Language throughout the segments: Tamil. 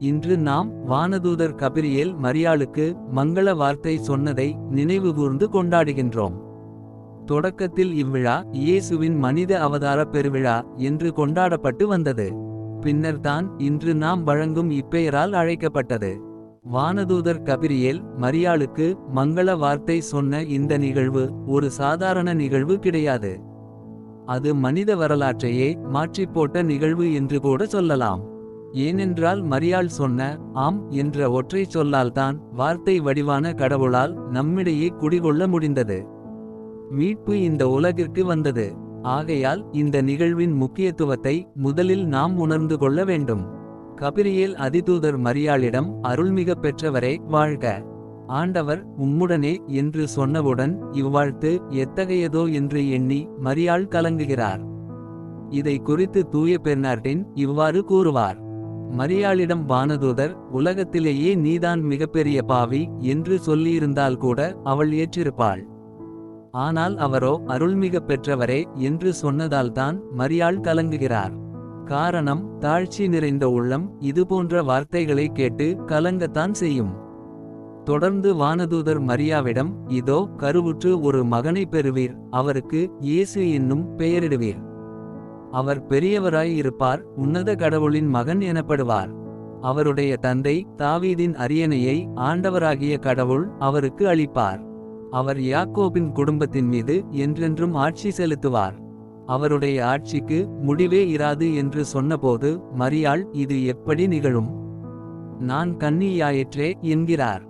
இன்று நாம் வானதூதர் கபிரியேல் மரியாளுக்கு மங்கள வார்த்தை சொன்னதை நினைவுகூர்ந்து கொண்டாடுகின்றோம். தொடக்கத்தில் இவ்விழா இயேசுவின் மனித அவதார பெருவிழா என்று கொண்டாடப்பட்டு வந்தது. பின்னர் தான் இன்று நாம் வழங்கும் இப்பெயரால் அழைக்கப்பட்டது. வானதூதர் கபிரியேல் மரியாளுக்கு மங்கள வார்த்தை சொன்ன இந்த நிகழ்வு ஒரு சாதாரண நிகழ்வு கிடையாது. அது மனித வரலாற்றையே மாற்றிப் போட்ட நிகழ்வு என்று கூட சொல்லலாம். ஏனென்றால் மரியாள் சொன்ன ஆம் என்ற ஒற்றை சொல்லால்தான் வார்த்தை வடிவான கடவுளால் நம்மிடையே குடிகொள்ள முடிந்தது. மீட்பு இந்த உலகிற்கு வந்தது. ஆகையால் இந்த நிகழ்வின் முக்கியத்துவத்தை முதலில் நாம் உணர்ந்து கொள்ள வேண்டும். கபிரியேல் அதிதூதர் மரியாளிடம் அருள்மிக பெற்றவரே வாழ்க. ஆண்டவர் உம்முடனே என்று சொன்னவுடன் இவ்வாழ்த்து எத்தகையதோ என்று எண்ணி மரியாள் கலங்குகிறார். இதை குறித்து தூய பெர்னார்டின் இவ்வாறு கூறுவார். மரியாளிடம் வானதூதர் உலகத்திலேயே நீதான் மிகப்பெரிய பாவி என்று சொல்லியிருந்தால் கூட அவள் ஏற்றிருப்பாள். ஆனால் அவரோ அருள்மிக பெற்றவரே என்று சொன்னதால்தான் மரியாள் கலங்குகிறார். காரணம் தாழ்ச்சி நிறைந்த உள்ளம் இதுபோன்ற வார்த்தைகளை கேட்டு கலங்கத்தான் செய்யும். தொடர்ந்து வானதூதர் மரியாவிடம் இதோ கருவுற்று ஒரு மகனை பெறுவீர் அவருக்கு இயேசு என்னும் பெயரிடுவீர். அவர் பெரியவராய் இருப்பார் உன்னத கடவுளின் மகன் எனப்படுவார். அவருடைய தந்தை தாவீதின் அரியணையை ஆண்டவராகிய கடவுள் அவருக்கு அளிப்பார். அவர் யாக்கோபின் குடும்பத்தின் மீது என்றென்றும் ஆட்சி செலுத்துவார். அவருடைய ஆட்சிக்கு முடிவே இராது என்று சொன்னபோது மரியாள் இது எப்படி நிகழும்? நான் கன்னியாயிற்றே என்கிறார்.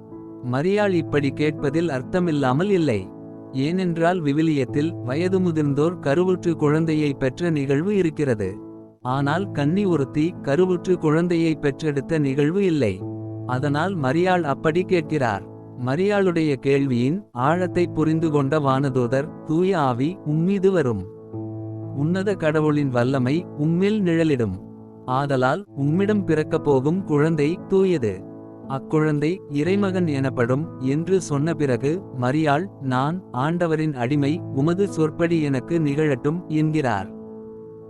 மரியாள் இப்படி கேட்பதில் அர்த்தமில்லாமல் இல்லை. ஏனென்றால் விவிலியத்தில் வயது முதிர்ந்தோர் கருவுற்று குழந்தையை பெற்ற நிகழ்வு இருக்கிறது. ஆனால் கன்னி ஒருத்தி கருவுற்று குழந்தையை பெற்றெடுத்த நிகழ்வு இல்லை. அதனால் மரியாள் அப்படி கேட்கிறார். மரியாளுடைய கேள்வியின் ஆழத்தை புரிந்து கொண்ட வானதூதர் தூய ஆவி உம்மீது வரும். உன்னத கடவுளின் வல்லமை உம்மில் நிழலிடும். ஆதலால் உம்மிடம் பிறக்கப் போகும் குழந்தை தூயது. அக்குழந்தை இறைமகன் எனப்படும் என்று சொன்ன பிறகு மரியாள் நான் ஆண்டவரின் அடிமை உமது சொற்படி எனக்கு நிகழட்டும் என்கிறார்.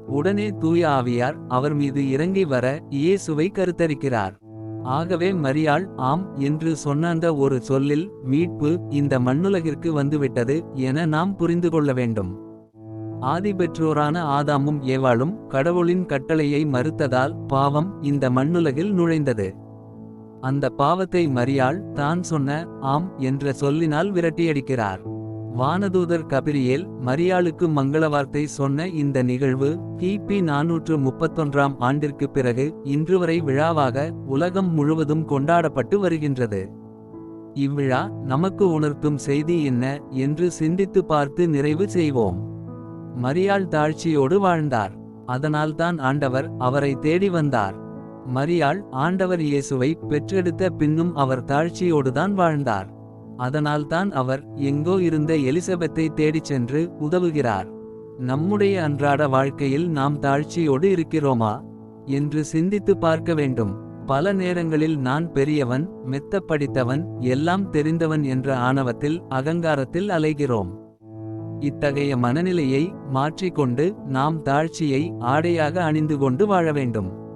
உடனே தூய ஆவியார் அவர் மீது இறங்கி வர இயேசுவை கருத்தரிக்கிறார். ஆகவே மரியாள் ஆம் என்று சொன்ன அந்த ஒரு சொல்லில் மீட்பு இந்த மண்ணுலகிற்கு வந்துவிட்டது என நாம் புரிந்து கொள்ள வேண்டும். ஆதிபெற்றோரான ஆதாமும் ஏவாளும் கடவுளின் கட்டளையை மறுத்ததால் பாவம் இந்த மண்ணுலகில் நுழைந்தது. அந்த பாவத்தை மரியாள் தான் சொன்ன ஆம் என்ற சொல்லினால் விரட்டியடிக்கிறார். வானதூதர் கபிரியேல் மரியாளுக்கு மங்கள வார்த்தை சொன்ன இந்த நிகழ்வு கிபி நாநூற்று முப்பத்தொன்றாம் ஆண்டிற்கு பிறகு இன்று வரை விழாவாக உலகம் முழுவதும் கொண்டாடப்பட்டு வருகின்றது. இவ்விழா நமக்கு உணர்த்தும் செய்தி என்ன என்று சிந்தித்து பார்த்து நிறைவு செய்வோம். மரியாள் தாழ்ச்சியோடு வாழ்ந்தார். அதனால்தான் ஆண்டவர் அவரை தேடி வந்தார். மரியாள் ஆண்டவர் இயேசுவை பெற்றெடுத்த பின்னும் அவர் தாழ்ச்சியோடுதான் வாழ்ந்தார். அதனால்தான் அவர் எங்கோ இருந்த எலிசபெத்தை தேடிச் சென்று உதவுகிறார். நம்முடைய அன்றாட வாழ்க்கையில் நாம் தாழ்ச்சியோடு இருக்கிறோமா? என்று சிந்தித்து பார்க்க வேண்டும். பல நேரங்களில் நான் பெரியவன் மெத்த படித்தவன் எல்லாம் தெரிந்தவன் என்ற ஆணவத்தில் அகங்காரத்தில் அலைகிறோம். இத்தகைய மனநிலையை மாற்றிக்கொண்டு நாம் தாழ்ச்சியை ஆடையாக அணிந்து கொண்டு வாழ வேண்டும்.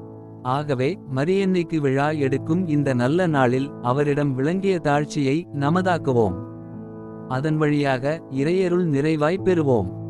ஆகவே மரியன்னைக்கு விழா எடுக்கும் இந்த நல்ல நாளில் அவரிடம் விளங்கிய தாழ்ச்சியை நமதாக்குவோம். அதன் வழியாக இறையருள் நிறைவாய் பெறுவோம்.